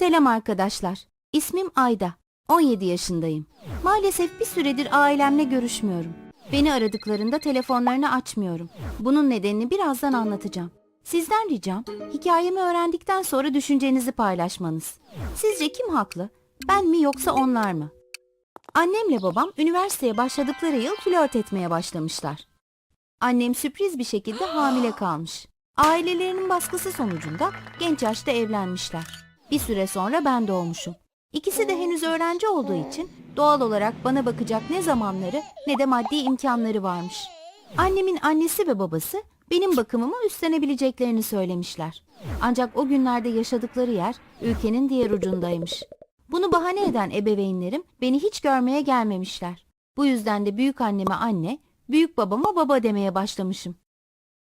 Selam arkadaşlar. İsmim Ayda. 17 yaşındayım. Maalesef bir süredir ailemle görüşmüyorum. Beni aradıklarında telefonlarını açmıyorum. Bunun nedenini birazdan anlatacağım. Sizden ricam hikayemi öğrendikten sonra düşüncenizi paylaşmanız. Sizce kim haklı? Ben mi yoksa onlar mı? Annemle babam üniversiteye başladıkları yıl flört etmeye başlamışlar. Annem sürpriz bir şekilde hamile kalmış. Ailelerinin baskısı sonucunda genç yaşta evlenmişler. Bir süre sonra ben doğmuşum. İkisi de henüz öğrenci olduğu için doğal olarak bana bakacak ne zamanları ne de maddi imkanları varmış. Annemin annesi ve babası benim bakımımı üstlenebileceklerini söylemişler. Ancak o günlerde yaşadıkları yer ülkenin diğer ucundaymış. Bunu bahane eden ebeveynlerim beni hiç görmeye gelmemişler. Bu yüzden de büyük anneme anne, büyük babama baba demeye başlamışım.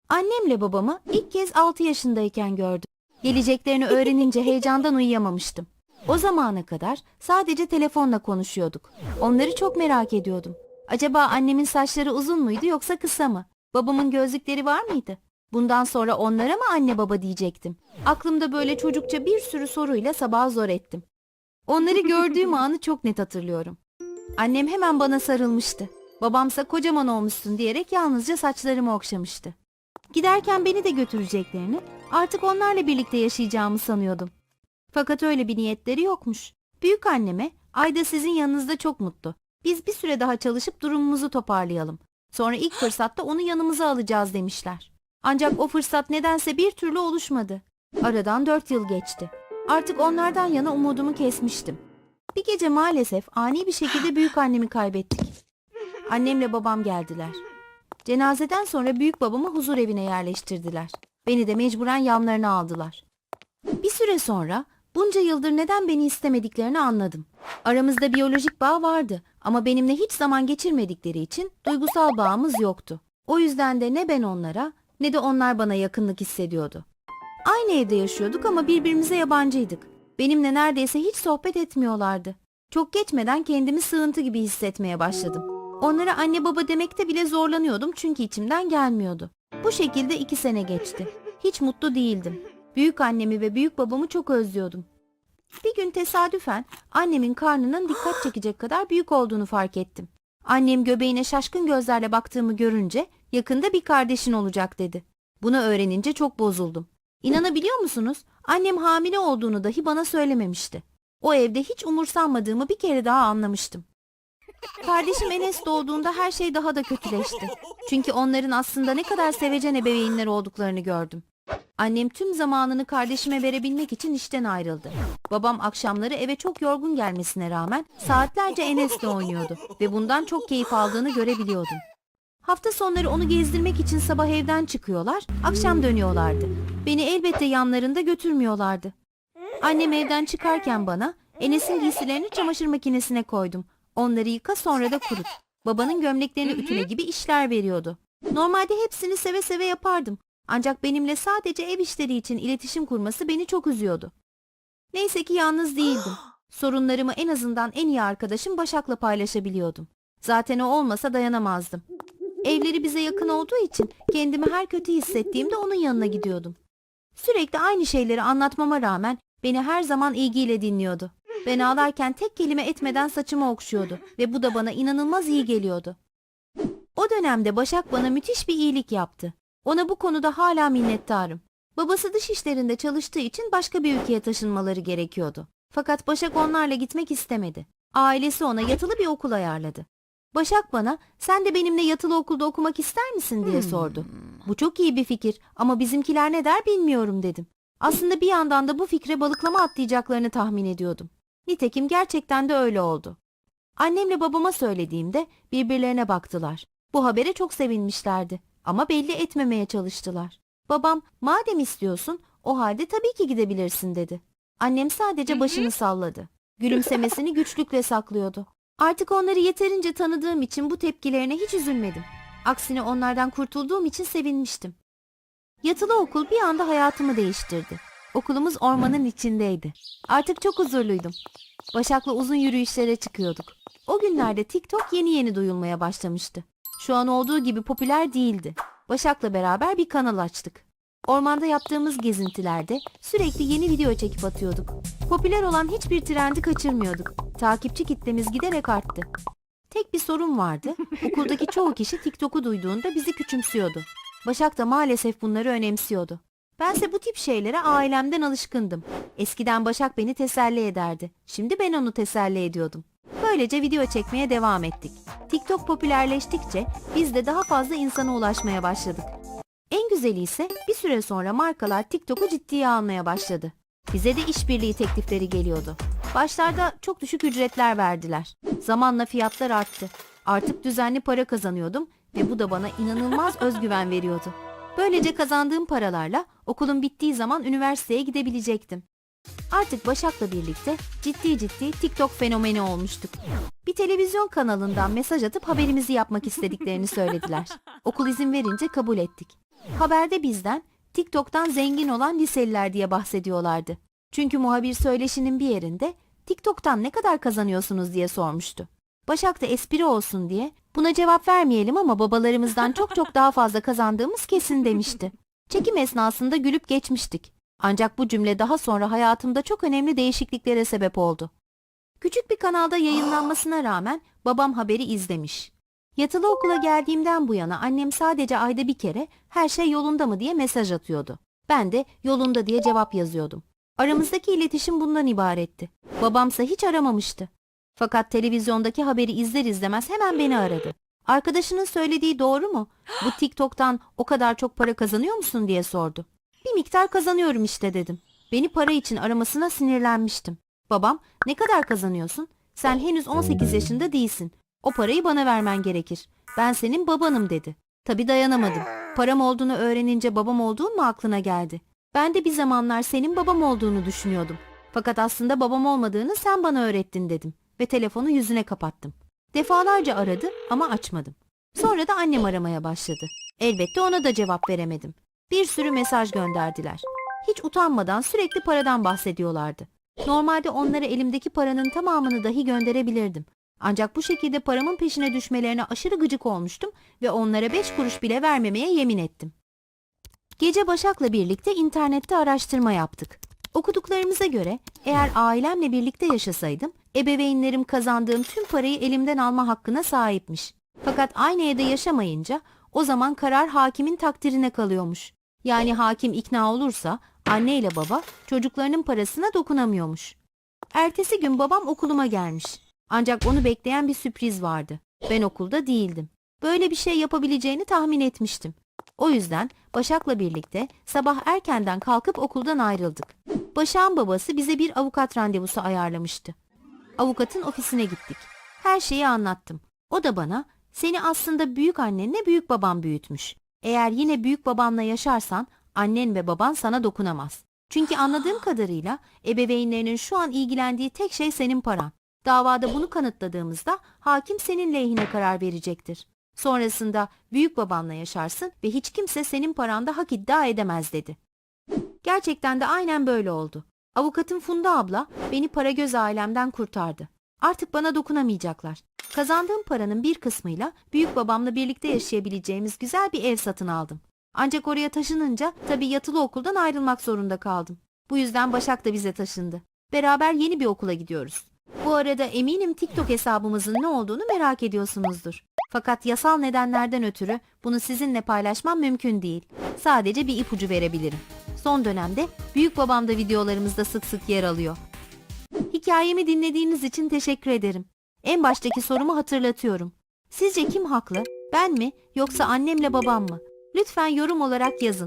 Annemle babamı ilk kez 6 yaşındayken gördüm. Geleceklerini öğrenince heyecandan uyuyamamıştım. O zamana kadar sadece telefonla konuşuyorduk. Onları çok merak ediyordum. Acaba annemin saçları uzun muydu yoksa kısa mı? Babamın gözlükleri var mıydı? Bundan sonra onlara mı anne baba diyecektim? Aklımda böyle çocukça bir sürü soruyla sabah zor ettim. Onları gördüğüm anı çok net hatırlıyorum. Annem hemen bana sarılmıştı. Babamsa kocaman olmuşsun diyerek yalnızca saçlarımı okşamıştı. Giderken beni de götüreceklerini, artık onlarla birlikte yaşayacağımı sanıyordum. Fakat öyle bir niyetleri yokmuş. Büyük anneme, Ayda sizin yanınızda çok mutlu. Biz bir süre daha çalışıp durumumuzu toparlayalım. Sonra ilk fırsatta onu yanımıza alacağız demişler. Ancak o fırsat nedense bir türlü oluşmadı. Aradan dört yıl geçti. Artık onlardan yana umudumu kesmiştim. Bir gece maalesef ani bir şekilde büyük annemi kaybettik. Annemle babam geldiler. Cenazeden sonra büyük babamı huzur evine yerleştirdiler. Beni de mecburen yanlarına aldılar. Bir süre sonra bunca yıldır neden beni istemediklerini anladım. Aramızda biyolojik bağ vardı ama benimle hiç zaman geçirmedikleri için duygusal bağımız yoktu. O yüzden de ne ben onlara ne de onlar bana yakınlık hissediyordu. Aynı evde yaşıyorduk ama birbirimize yabancıydık. Benimle neredeyse hiç sohbet etmiyorlardı. Çok geçmeden kendimi sığıntı gibi hissetmeye başladım. Onlara anne baba demekte bile zorlanıyordum çünkü içimden gelmiyordu. Bu şekilde iki sene geçti. Hiç mutlu değildim. Büyük annemi ve büyük babamı çok özlüyordum. Bir gün tesadüfen annemin karnının dikkat çekecek kadar büyük olduğunu fark ettim. Annem göbeğine şaşkın gözlerle baktığımı görünce yakında bir kardeşin olacak dedi. Bunu öğrenince çok bozuldum. İnanabiliyor musunuz? Annem hamile olduğunu dahi bana söylememişti. O evde hiç umursanmadığımı bir kere daha anlamıştım. Kardeşim Enes doğduğunda her şey daha da kötüleşti. Çünkü onların aslında ne kadar sevecen ebeveynler olduklarını gördüm. Annem tüm zamanını kardeşime verebilmek için işten ayrıldı. Babam akşamları eve çok yorgun gelmesine rağmen saatlerce Enes'le oynuyordu ve bundan çok keyif aldığını görebiliyordum. Hafta sonları onu gezdirmek için sabah evden çıkıyorlar, akşam dönüyorlardı. Beni elbette yanlarında götürmüyorlardı. Annem evden çıkarken bana Enes'in giysilerini çamaşır makinesine koydum. Onları yıka sonra da kurut. Babanın gömleklerini ütüle gibi işler veriyordu. Normalde hepsini seve seve yapardım. Ancak benimle sadece ev işleri için iletişim kurması beni çok üzüyordu. Neyse ki yalnız değildim. Sorunlarımı en azından en iyi arkadaşım Başak'la paylaşabiliyordum. Zaten o olmasa dayanamazdım. Evleri bize yakın olduğu için kendimi her kötü hissettiğimde onun yanına gidiyordum. Sürekli aynı şeyleri anlatmama rağmen beni her zaman ilgiyle dinliyordu. Ben ağlarken tek kelime etmeden saçımı okşuyordu ve bu da bana inanılmaz iyi geliyordu. O dönemde Başak bana müthiş bir iyilik yaptı. Ona bu konuda hala minnettarım. Babası dış işlerinde çalıştığı için başka bir ülkeye taşınmaları gerekiyordu. Fakat Başak onlarla gitmek istemedi. Ailesi ona yatılı bir okul ayarladı. Başak bana sen de benimle yatılı okulda okumak ister misin diye sordu. Bu çok iyi bir fikir ama bizimkiler ne der bilmiyorum dedim. Aslında bir yandan da bu fikre balıklama atlayacaklarını tahmin ediyordum. Nitekim gerçekten de öyle oldu. Annemle babama söylediğimde birbirlerine baktılar. Bu habere çok sevinmişlerdi ama belli etmemeye çalıştılar. Babam madem istiyorsun o halde tabii ki gidebilirsin dedi. Annem sadece başını salladı. Gülümsemesini güçlükle saklıyordu. Artık onları yeterince tanıdığım için bu tepkilerine hiç üzülmedim. Aksine onlardan kurtulduğum için sevinmiştim. Yatılı okul bir anda hayatımı değiştirdi. Okulumuz ormanın içindeydi. Artık çok huzurluydum. Başak'la uzun yürüyüşlere çıkıyorduk. O günlerde TikTok yeni yeni duyulmaya başlamıştı. Şu an olduğu gibi popüler değildi. Başak'la beraber bir kanal açtık. Ormanda yaptığımız gezintilerde sürekli yeni video çekip atıyorduk. Popüler olan hiçbir trendi kaçırmıyorduk. Takipçi kitlemiz giderek arttı. Tek bir sorun vardı. Okuldaki çoğu kişi TikTok'u duyduğunda bizi küçümsüyordu. Başak da maalesef bunları önemsiyordu. Bense bu tip şeylere ailemden alışkındım. Eskiden Başak beni teselli ederdi. Şimdi ben onu teselli ediyordum. Böylece video çekmeye devam ettik. TikTok popülerleştikçe biz de daha fazla insana ulaşmaya başladık. En güzeli ise bir süre sonra markalar TikTok'u ciddiye almaya başladı. Bize de işbirliği teklifleri geliyordu. Başlarda çok düşük ücretler verdiler. Zamanla fiyatlar arttı. Artık düzenli para kazanıyordum ve bu da bana inanılmaz özgüven veriyordu. Böylece kazandığım paralarla okulun bittiği zaman üniversiteye gidebilecektim. Artık Başak'la birlikte ciddi ciddi TikTok fenomeni olmuştuk. Bir televizyon kanalından mesaj atıp haberimizi yapmak istediklerini söylediler. Okul izin verince kabul ettik. Haberde bizden TikTok'tan zengin olan liseliler diye bahsediyorlardı. Çünkü muhabir söyleşinin bir yerinde TikTok'tan ne kadar kazanıyorsunuz diye sormuştu. Başak da espri olsun diye buna cevap vermeyelim ama babalarımızdan çok çok daha fazla kazandığımız kesin demişti. Çekim esnasında gülüp geçmiştik. Ancak bu cümle daha sonra hayatımda çok önemli değişikliklere sebep oldu. Küçük bir kanalda yayınlanmasına rağmen babam haberi izlemiş. Yatılı okula geldiğimden bu yana annem sadece ayda bir kere her şey yolunda mı diye mesaj atıyordu. Ben de yolunda diye cevap yazıyordum. Aramızdaki iletişim bundan ibaretti. Babamsa hiç aramamıştı. Fakat televizyondaki haberi izler izlemez hemen beni aradı. Arkadaşının söylediği doğru mu? Bu TikTok'tan o kadar çok para kazanıyor musun diye sordu. Bir miktar kazanıyorum işte dedim. Beni para için aramasına sinirlenmiştim. Babam ne kadar kazanıyorsun? Sen henüz 18 yaşında değilsin. O parayı bana vermen gerekir. Ben senin babanım dedi. Tabii dayanamadım. Param olduğunu öğrenince babam olduğun mu aklına geldi? Ben de bir zamanlar senin babam olduğunu düşünüyordum. Fakat aslında babam olmadığını sen bana öğrettin dedim ve telefonu yüzüne kapattım. Defalarca aradı ama açmadım. Sonra da annem aramaya başladı. Elbette ona da cevap veremedim. Bir sürü mesaj gönderdiler. Hiç utanmadan sürekli paradan bahsediyorlardı. Normalde onlara elimdeki paranın tamamını dahi gönderebilirdim. Ancak bu şekilde paramın peşine düşmelerine aşırı gıcık olmuştum ve onlara beş kuruş bile vermemeye yemin ettim. Gece Başak'la birlikte internette araştırma yaptık. Okuduklarımıza göre eğer ailemle birlikte yaşasaydım, ebeveynlerim kazandığım tüm parayı elimden alma hakkına sahipmiş. Fakat aynı evde yaşamayınca o zaman karar hakimin takdirine kalıyormuş. Yani hakim ikna olursa anne ile baba çocuklarının parasına dokunamıyormuş. Ertesi gün babam okuluma gelmiş. Ancak onu bekleyen bir sürpriz vardı. Ben okulda değildim. Böyle bir şey yapabileceğini tahmin etmiştim. O yüzden Başak'la birlikte sabah erkenden kalkıp okuldan ayrıldık. Başak'ın babası bize bir avukat randevusu ayarlamıştı. Avukatın ofisine gittik. Her şeyi anlattım. O da bana seni aslında büyük annenle büyük baban büyütmüş. Eğer yine büyük babanla yaşarsan annen ve baban sana dokunamaz. Çünkü anladığım kadarıyla ebeveynlerinin şu an ilgilendiği tek şey senin paran. Davada bunu kanıtladığımızda hakim senin lehine karar verecektir. Sonrasında büyük babanla yaşarsın ve hiç kimse senin paranda hak iddia edemez dedi. Gerçekten de aynen böyle oldu. Avukatım Funda abla beni para göz ailemden kurtardı. Artık bana dokunamayacaklar. Kazandığım paranın bir kısmıyla büyük babamla birlikte yaşayabileceğimiz güzel bir ev satın aldım. Ancak oraya taşınınca tabii yatılı okuldan ayrılmak zorunda kaldım. Bu yüzden Başak da bize taşındı. Beraber yeni bir okula gidiyoruz. Bu arada eminim TikTok hesabımızın ne olduğunu merak ediyorsunuzdur. Fakat yasal nedenlerden ötürü bunu sizinle paylaşmam mümkün değil. Sadece bir ipucu verebilirim. Son dönemde büyük babam da videolarımızda sık sık yer alıyor. Hikayemi dinlediğiniz için teşekkür ederim. En baştaki sorumu hatırlatıyorum. Sizce kim haklı? Ben mi yoksa annemle babam mı? Lütfen yorum olarak yazın.